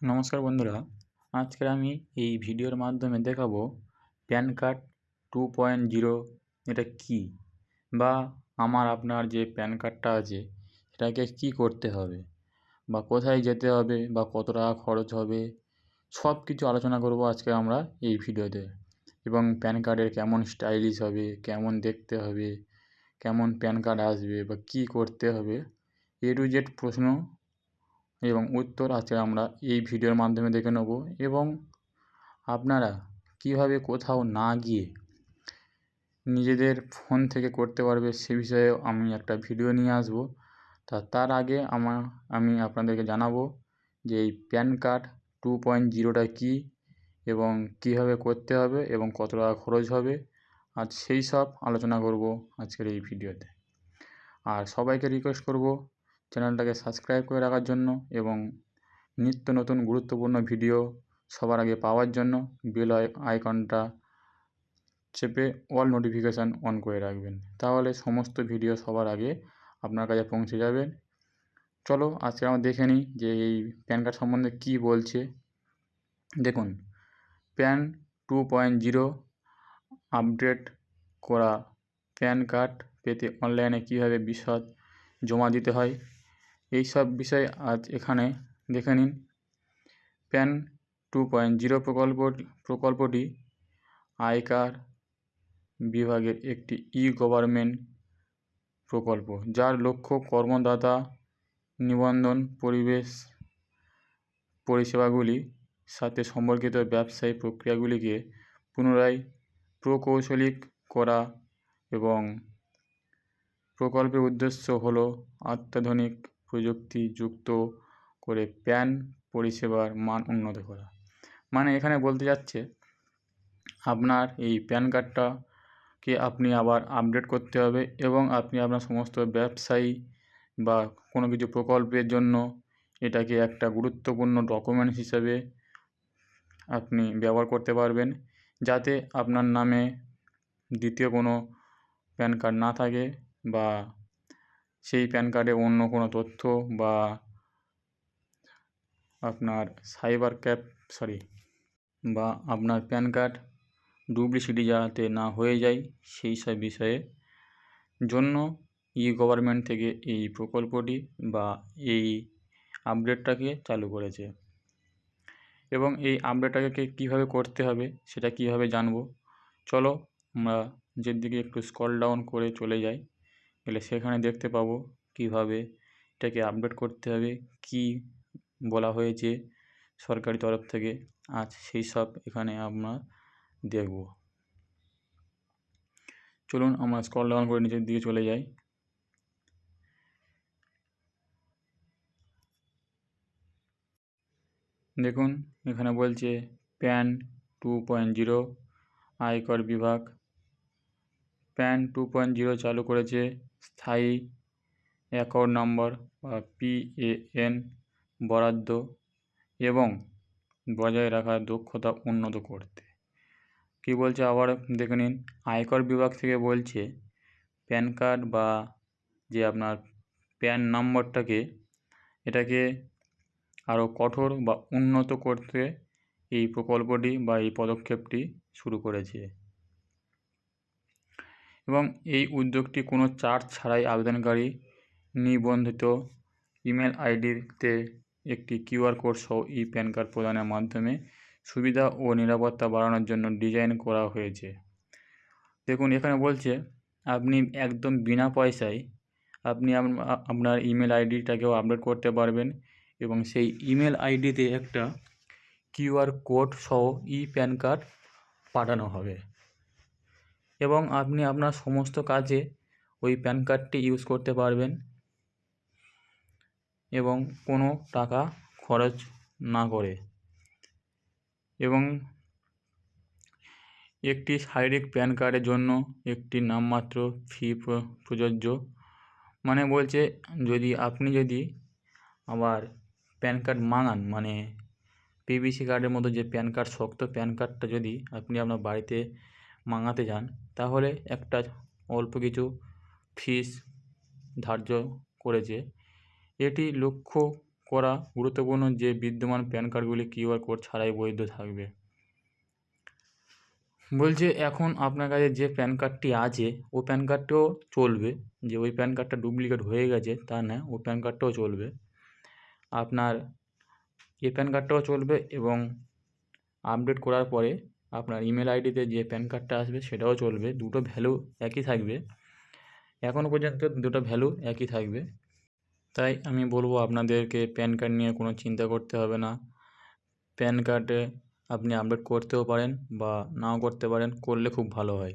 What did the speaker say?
নমস্কার বন্ধুরা, আজকে আমি এই ভিডিওর মাধ্যমে দেখাবো PAN card two point zero এটা কী বা আমার আপনার যে প্যান কার্ডটা আছে সেটাকে কী করতে হবে বা কোথায় যেতে হবে বা কত টাকা খরচ হবে সব কিছু আলোচনা করব আজকে আমরা এই ভিডিওতে। এবং প্যান কার্ডের কেমন স্টাইলিশ হবে, কেমন দেখতে হবে, কেমন প্যান কার্ড আসবে বা কী করতে হবে, এ টু জেড প্রশ্ন এবং উত্তর আজকে আমরা এই ভিডিওর মাধ্যমে দেখে নেব এবং আপনারা কীভাবে কোথাও না গিয়ে নিজেদের ফোন থেকে করতে পারবে সে বিষয়েও আমি একটা ভিডিও নিয়ে আসব। তা তার আগে আমার আমি আপনাদেরকে জানাব যে এই প্যান কার্ড টু পয়েন্ট জিরোটা কী এবং কীভাবে করতে হবে এবং কত টাকা খরচ হবে, আজ সেই সব আলোচনা করব আজকের এই ভিডিওতে। আর সবাইকে রিকোয়েস্ট করব চ্যানেলটাকে সাবস্ক্রাইব করে রাখার জন্য এবং নিত্য নতুন গুরুত্বপূর্ণ ভিডিও সবার আগে পাওয়ার জন্য বেল আইকনটা চেপে অল নোটিফিকেশান অন করে রাখবেন। তাহলে সমস্ত ভিডিও সবার আগে আপনার কাছে পৌঁছে যাবে। চলো আজকে আমরা দেখে নিই যে এই প্যান কার্ড সম্বন্ধে কী বলছে। দেখুন PAN two point zero update করা প্যান কার্ড পেতে অনলাইনে কীভাবে বিশদ জমা দিতে হয়? এই সব বিষয় আজ এখানে দেখে নিন। প্যান টু পয়েন্ট জিরো প্রকল্প, প্রকল্পটি আয়কার বিভাগের একটি ই গভর্নমেন্ট প্রকল্প, যার লক্ষ্য কর্মদাতা নিবন্ধন, পরিবেশ পরিষেবাগুলি সাথে সম্পর্কিত ব্যবসায়ী প্রক্রিয়াগুলিকে পুনরায় প্রকৌশলিক করা এবং প্রকল্পের উদ্দেশ্য হলো অত্যাধুনিক প্রযুক্তি যুক্ত করে প্যান পরিষেবার মান উন্নত করা। মানে এখানে বলতে যাচ্ছে, আপনার এই প্যান কার্ডটাকে আপনি আবার আপডেট করতে হবে এবং আপনি আপনার সমস্ত ব্যবসায়ী বা কোনো কিছু প্রকল্পের জন্য এটাকে একটা গুরুত্বপূর্ণ ডকুমেন্টস হিসেবে আপনি ব্যবহার করতে পারবেন যাতে আপনার নামে দ্বিতীয় কোনো প্যান কার্ড না থাকে বা সেই প্যান কার্ডে অন্য কোনো তথ্য বা আপনার সাইবার ক্যাপ সরি বা আপনার প্যান কার্ড ডুপ্লিসিটি যাতে না হয়ে যায় সেই সব বিষয়ে জন্য ই গভর্নমেন্ট থেকে এই প্রকল্পটি বা এই আপডেটটাকে চালু করেছে। এবং এই আপডেটটাকে কীভাবে করতে হবে সেটা কীভাবে জানব? চলো আমরা যেদিকে একটু স্কল ডাউন করে চলে যাই। গেলে সেখানে দেখতে পাবো কীভাবে, এটাকে আপডেট করতে হবে, কী বলা হয়েছে সরকারি তরফ থেকে। আজ সেই সব এখানে আমরা দেখব। চলুন আমরা স্কল ডাউন করে নিচের দিকে চলে যাই। দেখুন, এখানে বলছে প্যান টু পয়েন্ট জিরো আয়কর বিভাগ প্যান টু পয়েন্ট জিরো চালু করেছে স্থায়ী অ্যাকাউন্ট নম্বর বা পিএএন বরাদ্দ এবং বজায় রাখার দক্ষতা উন্নত করতে। কী বলছে আবার দেখে নিন। আয়কর বিভাগ থেকে বলছে, প্যান কার্ড বা যে আপনার প্যান নম্বরটাকে, এটাকে আরও কঠোর বা উন্নত করতে এই প্রকল্পটি বা এই পদক্ষেপটি শুরু করেছে। এবং এই উদ্যোগটি কোনো চার্জ ছাড়াই আবেদনকারী নিবন্ধিত ইমেল আইডিতে একটি কিউআর কোড সহ ই প্যান কার্ড প্রদানের মাধ্যমে সুবিধা ও নিরাপত্তা বাড়ানোর জন্য ডিজাইন করা হয়েছে। দেখুন, এখানে বলছে, আপনি একদম বিনা পয়সায় আপনি আপনার ইমেল আইডিটাকেও আপডেট করতে পারবেন এবং সেই ইমেল আইডিতে একটা কিউআর কোড সহ ই প্যান কার্ড পাঠানো হবে। এবং আপনি আপনার সমস্ত কাজে ওই প্যান কার্ডটি ইউজ করতে পারবেন এবং কোনো টাকা খরচ না করে। এবং একটি শারীরিক প্যান কার্ডের জন্য একটি নামমাত্র ফি প্রযোজ্য। মানে বলছে, যদি আপনি যদি আবার প্যান কার্ড মাঙান মানে পিভিসি কার্ডের মতো যে প্যান কার্ড, শক্ত প্যান কার্ডটা যদি আপনি আপনার বাড়িতে মাঙাতে যান, তাহলে একটা অল্প কিছু ফিস ধার্য করেছে। এটি লক্ষ্য করা গুরুত্বপূর্ণ যে বিদ্যমান প্যান কার্ডগুলি কিউআর কোড ছাড়াই বৈধ থাকবে। বলছে, এখন আপনার কাছে যে প্যান কার্ডটি আছে, ও প্যান কার্ডটাও চলবে। যে ওই প্যান কার্ডটা ডুপ্লিকেট হয়ে গেছে, তা না, ও প্যান কার্ডটাও চলবে। আপনার এ প্যান কার্ডটাও চলবে এবং আপডেট করার পরে আপনার ইমেল আইডিতে যে প্যান কার্ডটা আসবে সেটাও চলবে, দুটো ভ্যালু একই থাকবে। এখনও পর্যন্ত দুটো ভ্যালু একই থাকবে। তাই আমি বলব আপনাদেরকে প্যান কার্ড নিয়ে কোনো চিন্তা করতে হবে না। প্যান কার্ডে আপনি আপডেট করতেও পারেন বা নাও করতে পারেন, করলে খুব ভালো হয়।